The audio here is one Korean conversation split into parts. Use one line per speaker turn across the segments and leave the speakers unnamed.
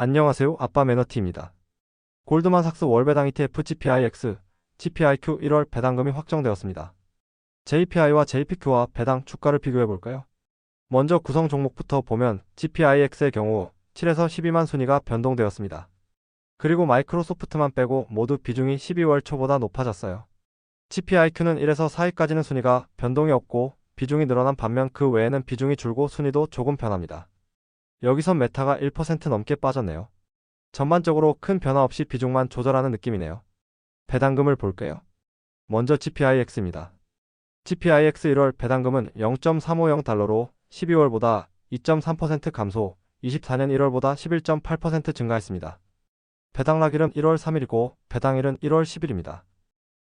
안녕하세요. 아빠 매너티입니다. 골드만삭스 월배당 ETF GPIX, GPIQ 1월 배당금이 확정되었습니다. JPI와 JPQ와 배당 주가를 비교해 볼까요? 먼저 구성 종목부터 보면 GPIX의 경우 7에서 12만 순위가 변동되었습니다. 그리고 마이크로소프트만 빼고 모두 비중이 12월 초보다 높아졌어요. GPIQ는 1에서 4위까지는 순위가 변동이 없고 비중이 늘어난 반면 그 외에는 비중이 줄고 순위도 조금 변합니다. 여기선 메타가 1% 넘게 빠졌네요. 전반적으로 큰 변화 없이 비중만 조절하는 느낌이네요. 배당금을 볼게요. 먼저 GPIX입니다. GPIX 1월 배당금은 0.350달러로 12월보다 2.3% 감소, 24년 1월보다 11.8% 증가했습니다. 배당락일은 1월 3일이고 배당일은 1월 10일입니다.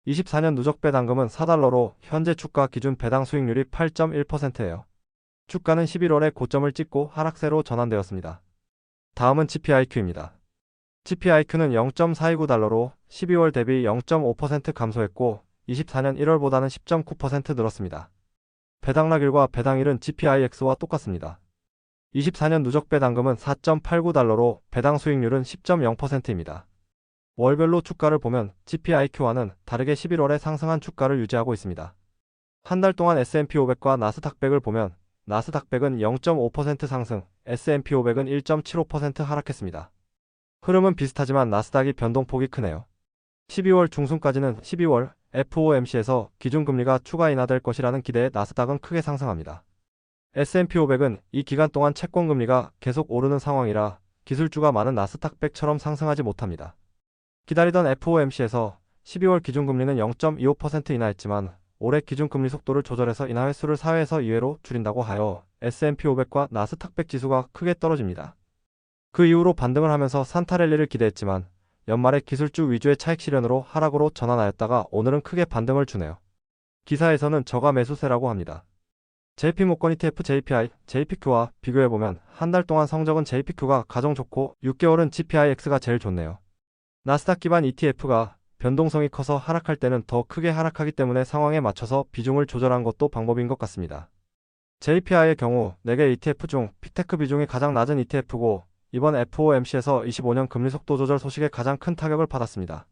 24년 누적 배당금은 4달러로 현재 주가 기준 배당 수익률이 8.1%예요. 주가는 11월에 고점을 찍고 하락세로 전환되었습니다. 다음은 GPIQ입니다. GPIQ는 0.429달러로 12월 대비 0.5% 감소했고 24년 1월보다는 10.9% 늘었습니다. 배당락일과 배당일은 GPIX와 똑같습니다. 24년 누적 배당금은 4.89달러로 배당 수익률은 10.0%입니다. 월별로 주가를 보면 GPIQ와는 다르게 11월에 상승한 주가를 유지하고 있습니다. 한 달 동안 S&P 500과 나스닥 100을 보면 나스닥 100은 0.5% 상승, S&P 500은 1.75% 하락했습니다. 흐름은 비슷하지만 나스닥이 변동폭이 크네요. 12월 중순까지는 12월 FOMC에서 기준금리가 추가 인하될 것이라는 기대에 나스닥은 크게 상승합니다. S&P 500은 이 기간 동안 채권금리가 계속 오르는 상황이라 기술주가 많은 나스닥 100처럼 상승하지 못합니다. 기다리던 FOMC에서 12월 기준금리는 0.25% 인하했지만 올해 기준금리 속도를 조절해서 인하 횟수를 4회에서 2회로 줄인다고 하여 S&P 500과 나스닥 100 지수가 크게 떨어집니다. 그 이후로 반등을 하면서 산타랠리를 기대했지만 연말에 기술주 위주의 차익 실현으로 하락으로 전환하였다가 오늘은 크게 반등을 주네요. 기사에서는 저가 매수세라고 합니다. JP모건 ETF JPI, JPQ와 비교해보면 한 달 동안 성적은 JPQ가 가장 좋고 6개월은 GPIX가 제일 좋네요. 나스닥 기반 ETF가 변동성이 커서 하락할 때는 더 크게 하락하기 때문에 상황에 맞춰서 비중을 조절한 것도 방법인 것 같습니다. JPI의 경우 4개 ETF 중 픽테크 비중이 가장 낮은 ETF고 이번 FOMC에서 25년 금리 속도 조절 소식에 가장 큰 타격을 받았습니다.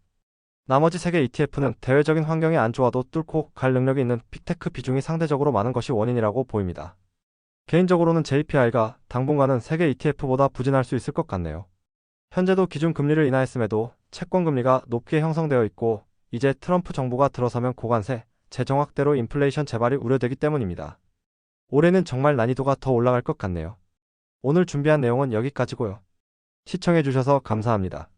나머지 3개 ETF는 대외적인 환경이 안 좋아도 뚫고 갈 능력이 있는 픽테크 비중이 상대적으로 많은 것이 원인이라고 보입니다. 개인적으로는 JPI가 당분간은 3개 ETF보다 부진할 수 있을 것 같네요. 현재도 기준 금리를 인하했음에도 채권 금리가 높게 형성되어 있고 이제 트럼프 정부가 들어서면 고관세, 재정 확대로 인플레이션 재발이 우려되기 때문입니다. 올해는 정말 난이도가 더 올라갈 것 같네요. 오늘 준비한 내용은 여기까지고요. 시청해주셔서 감사합니다.